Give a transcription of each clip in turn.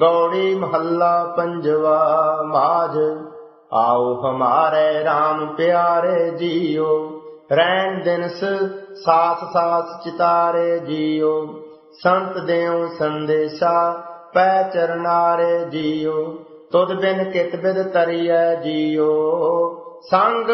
ਗੌੜੀ ਮਹੱਲਾ ਪੰਜਵਾ ਮਾਝ। ਆਓ ਹਮਾਰੇ RAM ਪਿਆਰੇ ਜੀਓ, ਰਹਿਣ ਦਿਨਸ ਸਾਸ ਸਾਸ ਚਿਤਾਰੇ ਜੀਓ। ਸੰਤ ਦੇਉ ਸੰਦੇਸ਼ਾ, ਪੈ ਚਰਨਾਰੇ ਜੀਓ। ਤੁਧ ਬਿਨ ਕਿਤ ਬਿਦ ਤਰੀਐ ਜੀਓ। ਸੰਗ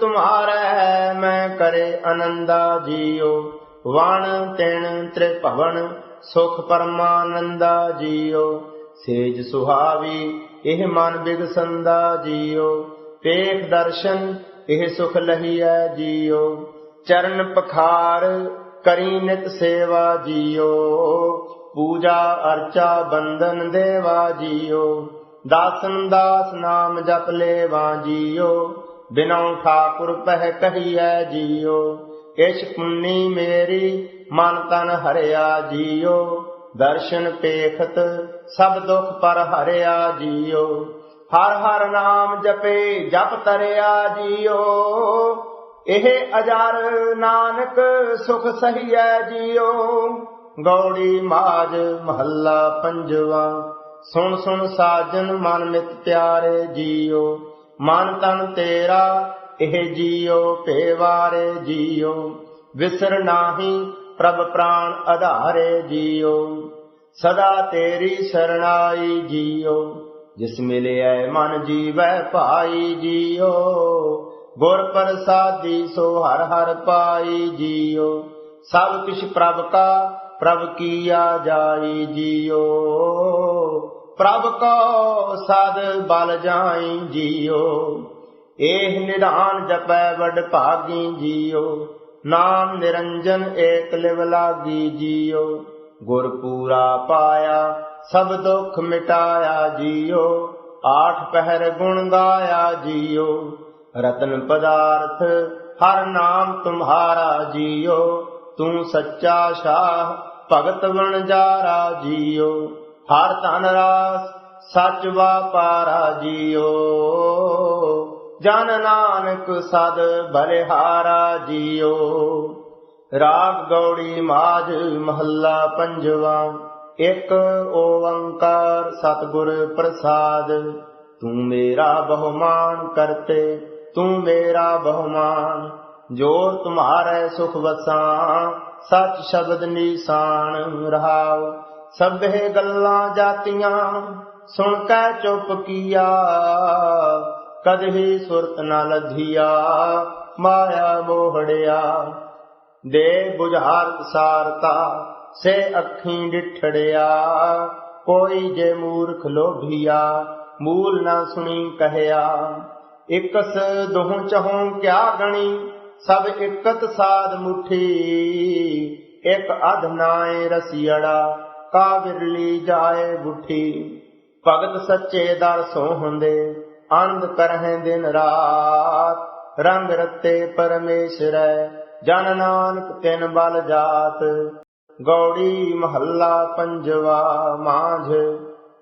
ਤੁਮਾਰਾ ਮੈਂ ਕਰੇ ਆਨੰਦਾ ਜੀਓ। ਵਣ ਤਿਣ ਤ੍ਰਿਭਵਨ ਸੁਖ ਪਰਮਾਨੰਦਾ ਜੀਓ। ਸੇਜ ਸੁਹਾਵੀ, ਇਹ ਮਨ ਬਿਗਸੰਦਾ ਜੀਓ। ਪੇਖ ਦਰਸ਼ਨ, ਇਹ ਸੁਖ ਲਹੀਐ ਜੀਓ। ਚਰਨ ਪਖਾਰ, ਕਰੀ ਨਿਤ ਸੇਵਾ ਜੀਓ। ਪੂਜਾ ਅਰਚਾ ਬੰਦਨ ਦੇਵਾ ਜੀਓ। ਦਾਸਨ ਦਾਸ ਨਾਮ ਜਪ ਲੇਵਾ ਜੀਓ। ਬਿਨਉ ਠਾਕੁਰ ਪਹਿ ਕਹੀਐ ਜੀਓ। ਇਸ਼ ਪੁੰਨੀ ਮੇਰੀ, ਮਨ ਤਨ ਹਰਿਆ ਜੀਓ। ਦਰਸ਼ਨ ਪੇਖਤ, ਸਭ ਦੁਖ ਪਰ ਹਰਿਆ ਜੀਓ। ਹਰ ਹਰ ਨਾਮ ਜਪੇ, ਜਪ ਤਰਿਆ ਜੀਓ। ਇਹ ਅਜਰ ਨਾਨਕ ਸੁਖ ਸਹੀਐ ਜੀਓ। ਗੌੜੀ ਮਾਜ ਮਹੱਲਾ ਪੰਜਵਾ, ਸੁਣ ਸੁਣ ਸਾਜਨ ਮਨ ਮਿਤ ਪਿਆਰੇ ਜੀਓ। ਮਨ ਤਨ ਤੇਰਾ, ਇਹ ਜੀਓ ਭੇਵਾਰੇ ਜੀਓ। ਵਿਸਰ ਨਾਹੀ ਪ੍ਰਭ ਪ੍ਰਾਨ ਆਧਾਰੇ ਜੀਓ। ਸਦਾ ਤੇਰੀ ਸਰਣਾਈ ਜੀਓ। ਜਿਸ ਮਿਲਿਐ ਮਨ ਜੀਵੈ ਭਾਈ ਜੀਓ। ਗੁਰ ਪ੍ਰਸਾਦੀ ਸੋ ਹਰ ਹਰ ਪਾਈ ਜੀਓ। ਸਭ ਕਿਛ ਪ੍ਰਭ ਕਾ, ਪ੍ਰਭ ਕੀਆ ਜਾਈ ਜੀਓ। ਪ੍ਰਭ ਕੋ ਸਦ ਬਲ ਜਾਈ ਜੀਓ। ਇਹ ਨਿਧਾਨ ਜਪੈ ਵਡ ਭਾਗੀ ਜੀਓ। ਨਾਮ ਨਿਰੰਜਨ ਏਕ ਲਿਵ ਲਾਗੀ ਜੀਓ, ਗੁਰ ਪੂਰਾ ਪਾਇਆ, ਸਭ ਦੁੱਖ ਮਿਟਾਇਆ ਜੀਓ, ਆਠ ਪਹਿਰ ਗੁਣ ਗਾਇਆ ਜੀਓ, ਰਤਨ ਪਦਾਰਥ ਹਰ ਨਾਮ ਤੁਮਹਾਰਾ ਜੀਓ, ਤੂੰ ਸੱਚਾ ਸ਼ਾਹ, ਭਗਤ ਬਣ ਵਣਜਾਰਾ ਜੀਓ, ਹਰ ਧਨ ਰਾਸ ਸੱਚ ਵਾਪਾਰਾ ਜੀਓ। ਜਨ ਨਾਨਕ ਸਦ ਬਲਿਹਾਰਾ ਜੀਓ। ਰਾਗ ਗੌੜੀ ਮਾਝ ਮਹੱਲਾ ਪੰਜਵਾ। ਇੱਕ ਓੰਕਾਰ ਸਤਿਗੁਰ ਪ੍ਰਸਾਦ। ਤੂੰ ਮੇਰਾ ਬਹੁਮਾਨ ਕਰਤੇ, ਤੂੰ ਮੇਰਾ ਬਹੁਮਾਨ। ਜੋ ਤੁਮਹਾਰੇ ਸੁਖ ਵਸਾਂ, ਸਚ ਸ਼ਬਦ ਨਿਸ਼ਾਨ ਰਹਾਉ। ਸਭੇ ਗੱਲਾਂ ਜਾਤੀਆਂ, ਸੁਣ ਕੇ ਚੁੱਪ ਕੀਆ। ਕਦਹੀ ਸੁਰਤ ਨਾ ਲਧੀਆ ਮਾਇਆ ਮੋਹੜਿਆ। ਦੇ ਬੁਝਾਰਤ ਸਾਰਤਾ, ਸੇ ਅੱਖੀਂ ਡਿਠੜਿਆ। ਕੋਈ ਜੇ ਮੂਰਖ ਲੋਭੀਆ, ਮੂਲ ਨਾ ਸੁਣੀ ਕਹਿਆ। ਇਕਸ ਦੋਹ ਚਹੋਂ ਕਿਆ ਗਣੀ, ਸਭ ਇਕਤ ਸਾਧ ਮੁਠੀ। ਇਕ ਅਧ ਨਾਏ ਰਸੀੜਾ ਕਾ ਵਿਰਲੀ ਜਾਏ ਬੁੱਠੀ। ਭਗਤ ਸੱਚੇ ਦਰ ਸੋ ਹੁੰਦੇ ਆਨੰਦ ਕਰਹਿ ਦਿਨ ਰਾਤ, ਰੰਗ ਰਤੇ ਪਰਮੇਸ਼ਰੈ ਜਨ ਨਾਨਕ ਤਿਨ ਬਲ ਜਾਤ। ਗੌੜੀ ਮਹੱਲਾ ਪੰਜਵਾ ਮਾਝ,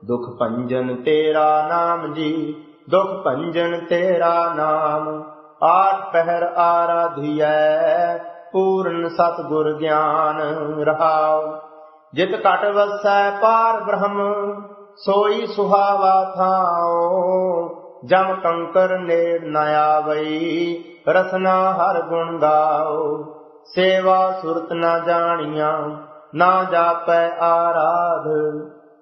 ਦੁਖ ਭੰਜਨ ਤੇਰਾ ਨਾਮ ਜੀ, ਦੁਖ ਭੰਜਨ ਤੇਰਾ ਨਾਮ। ਆਠ ਪਹਿਰ ਆਰਾਧਿਐ, ਪੂਰਨ ਸਤਿਗੁਰ ਗਿਆਨ ਰਹਾਉ। ਜਿਤ ਘਟ ਵਸੈ ਪਾਰ ਬ੍ਰਹਮ, ਸੋਈ ਸੁਹਾਵਾ ਥਾਉ। ਜਮ ਕੰਕਰ ਨੇੜ ਨ ਆਵਈ, ਰਸਨਾ ਹਰ ਗੁਣ ਗਾਓ। ਸੇਵਾ ਸੁਰਤ ਨਾ ਜਾਣੀਆਂ, ਨਾ ਜਾਪੈ ਆਰਾਧ।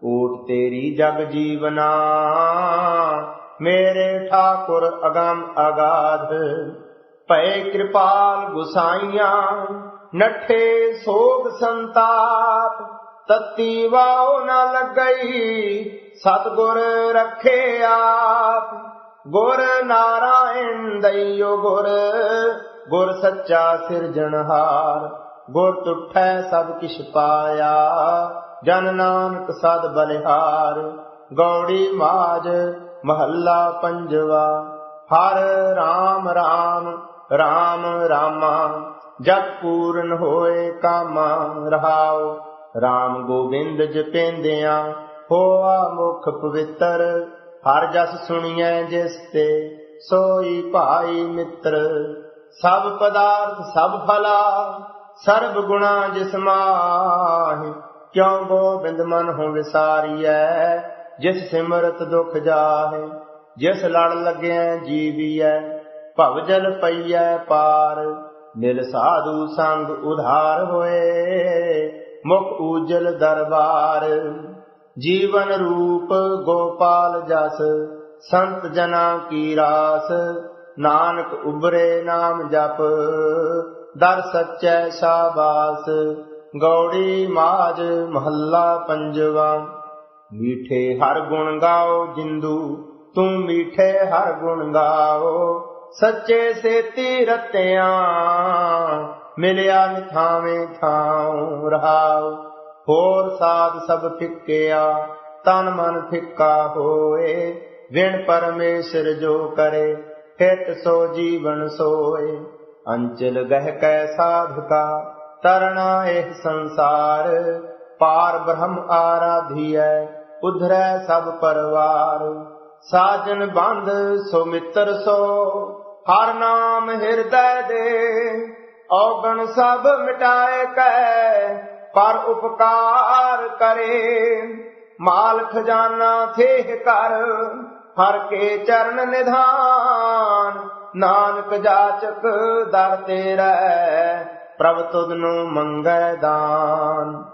ਊਟ ਤੇਰੀ ਜਗ ਜੀਵਨਾ, ਮੇਰੇ ਠਾਕੁਰ ਅਗੰਮ ਅਗਾਧ। ਭਏ ਕਿਰਪਾਲ ਗੁਸਾਈਆਂ, ਨਠੇ ਸੋਗ ਸੰਤਾਪ। ਤਤੀ ਵਾਉ ਨਾ ਲੱਗਈ, ਸਤਗੁਰ ਰੱਖੇ ਆਪ। ਗੁਰ ਨਾਰਾਇਣ ਦਈਓ ਗੁਰ ਗੁਰ ਸੱਚਾ ਸਿਰਜਣਹਾਰ ਗੁਰ ਤੁਠੈ ਸਭ ਕਿਛ ਪਾਇਆ, ਜਨ ਨਾਨਕ ਸਦ ਬਲਿਹਾਰ। ਗੌੜੀ ਮਾਜ ਮਹੱਲਾ ਪੰਜਵਾ, ਹਰ ਰਾਮ ਰਾਮ ਰਾਮ ਰਾਮਾ। ਜਗ ਪੂਰਨ ਹੋਏ ਕਾਮਾ, ਰਹਾਉ। ਰਾਮ ਗੋਬਿੰਦ ਜਪੇਂਦਿਆਂ, ਹੋਆ ਮੁਖ ਪਵਿੱਤਰ। ਹਰ ਜਸ ਸੁਣੀਐ ਜਿਸ ਤੇ ਸੋਈ ਭਾਈ ਮਿੱਤਰ, ਸਭ ਪਦਾਰਥ, ਸਭ ਫਲਾ, ਸਰਬ ਗੁਣਾ ਜਿਸ ਮਾਹਿ, ਕਿਉ ਗੋਬਿੰਦ ਮਨ ਹੋ ਵਿਸਾਰੀਐ, ਜਿਸ ਸਿਮਰਤ ਦੁਖ ਜਾਹੇ, ਜਿਸ ਲੜ ਲੱਗਿਆ ਜੀਵੀਐ ਭਵਜਲ ਪਈਐ ਪਾਰ, ਮਿਲ ਸਾਧੂ ਸੰਗ ਉਧਾਰ ਹੋਏ, ਮੁਖ ਊਜਲ ਦਰਬਾਰ। ਜੀਵਨ ਰੂਪ ਗੋਪਾਲ ਜਸ, ਸੰਤ ਜਨਾ ਕੀ ਰਾਸ, ਨਾਨਕ ਉਬਰੇ ਨਾਮ ਜਪ, ਦਰ ਸੱਚੈ ਸ਼ਾਬਾਸ, ਗੌੜੀ ਮਾਜ ਮਹੱਲਾ ਪੰਜਵਾ। ਮੀਠੇ ਹਰ ਗੁਣ ਗਾਓ ਜਿੰਦੂ, ਤੂੰ ਮੀਠੇ ਹਰ ਗੁਣ ਗਾਓ। ਸੱਚੇ ਸੇਤੀ ਰਤਿਆਂ, ਮਿਲਿਆ ਨਿਥਾਵੇਂ ਥਾਉ ਰਹਾਓ ਹੋਰ ਸਾਧ ਸਭ ਫਿੱਕਿਆ, ਤਨ ਮਨ ਫਿੱਕਾ ਹੋਏ। ਵਿਣ ਪਰਮੇਸ਼ਰ ਜੋ ਕਰੇ ਹਿਤ ਸੋ ਜੀਵਨ ਸੋਏ। ਅੰਚਲ ਗਹਿ ਕੈ ਸਾਧਕਾ ਤਰਣਾ ਇਹ ਸੰਸਾਰ। ਪਾਰ ਬ੍ਰਹਮ ਆਰਾਧੀਐ, ਉਧਰੈ ਸਭ ਪਰਵਾਰ। ਸਾਜਨ ਬੰਦ ਸੋ ਮਿੱਤਰ ਸੋ, ਹਰ ਨਾਮ ਹਿਰਦੈ ਦੇ। ਔਗਣ ਸਭ ਮਿਟਾਏ ਕੈ ਪਰ ਉਪਕਾਰ ਕਰੇ। ਮਾਲ ਖਜ਼ਾਨਾ ਥੇਹ ਕਰ ਹਰ ਕੇ ਚਰਨ ਨਿਧਾਨ। ਨਾਨਕ ਜਾਚਕ ਦਰ ਤੇਰਾ ਪ੍ਰਭ ਤੁਧ ਨੂੰ ਮੰਗੈ ਦਾਨ।